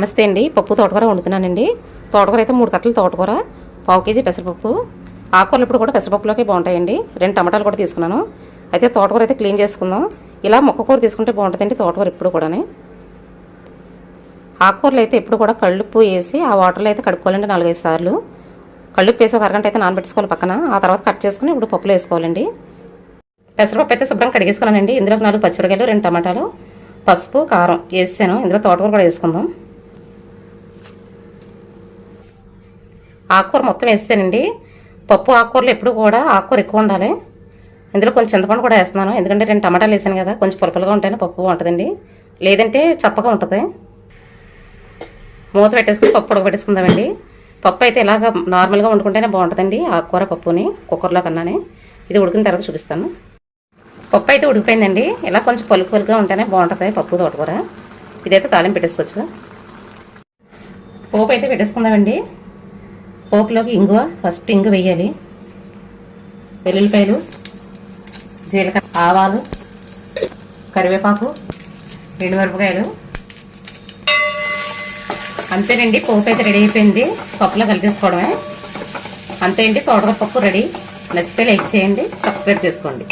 నమస్తే అండి. పప్పు తోటకూర వండుతున్నానండి. తోటకూర అయితే మూడు కట్టలు తోటకూర పావు కేజీ పెసరపప్పు. ఆకుకూరలు ఇప్పుడు కూడా పెసరపప్పులోకి బాగుంటాయండి. రెండు టమాటాలు కూడా తీసుకున్నాను. అయితే తోటకూర అయితే క్లీన్ చేసుకుందాం. ఇలా మొక్కకూర తీసుకుంటే బాగుంటుందండి తోటకూర ఇప్పుడు కూడా ఆకుకూరలు అయితే ఎప్పుడు కూడా కళ్ళుప్పు వేసి ఆ వాటర్లో అయితే కడుక్కోవాలండి నాలుగైదు సార్లు. కళ్ళుప్పు వేసి ఒక అరగంట అయితే నానబెట్టుకోవాలి పక్కన. ఆ తర్వాత కట్ చేసుకుని ఇప్పుడు పప్పులో వేసుకోవాలండి. పెసరపప్పు అయితే శుభ్రం కడిగేసుకున్నానండి. ఇందులో నాలుగు పచ్చిమిరకాయలు రెండు టమాటాలు పసుపు కారం వేసాను. ఇందులో తోటకూర కూడా వేసుకుందాం. ఆకుకూర మొత్తం వేస్తానండి. పప్పు ఆకుకూరలు ఎప్పుడు కూడా ఆకుకూర ఎక్కువ ఉండాలి. ఇందులో కొంచెం చింతపండు కూడా వేస్తున్నాను. ఎందుకంటే రెండు టమాటాలు వేసాను కదా కొంచెం పులపలుగా ఉంటేనే పప్పు ఉంటుందండి. లేదంటే చప్పగా ఉంటుంది. మూత పెట్టేసుకుని పప్పు ఉడకబెట్టేసుకుందామండి. పప్పు అయితే ఇలాగ నార్మల్గా వండుకుంటేనే బాగుంటుందండి ఆకుకూర పప్పుని కుక్కర్లో కన్నానే. ఇది ఉడికిన తర్వాత చూపిస్తాను. పప్పు అయితే ఉడికిపోయిందండి. ఇలా కొంచెం పలుకు పలుకుగా ఉంటేనే బాగుంటుంది పప్పు తోటకూర. ఇదైతే తాలింపు పెట్టేసుకోవచ్చు. పోపు అయితే పెట్టేసుకుందామండి. పోపులోకి ఇంగువ ఫస్ట్ ఇంగు వేయాలి వెల్లుల్లిపాయలు జీలకర్ర ఆవాలు కరివేపాకు ఎండుమిరపకాయలు అంతేనండి పోపు అయితే రెడీ అయిపోయింది. పప్పులో కలిపేసుకోవడమే. అంతే అండి పప్పు రెడీ. నచ్చితే లైక్ చేయండి సబ్స్క్రైబ్ చేసుకోండి.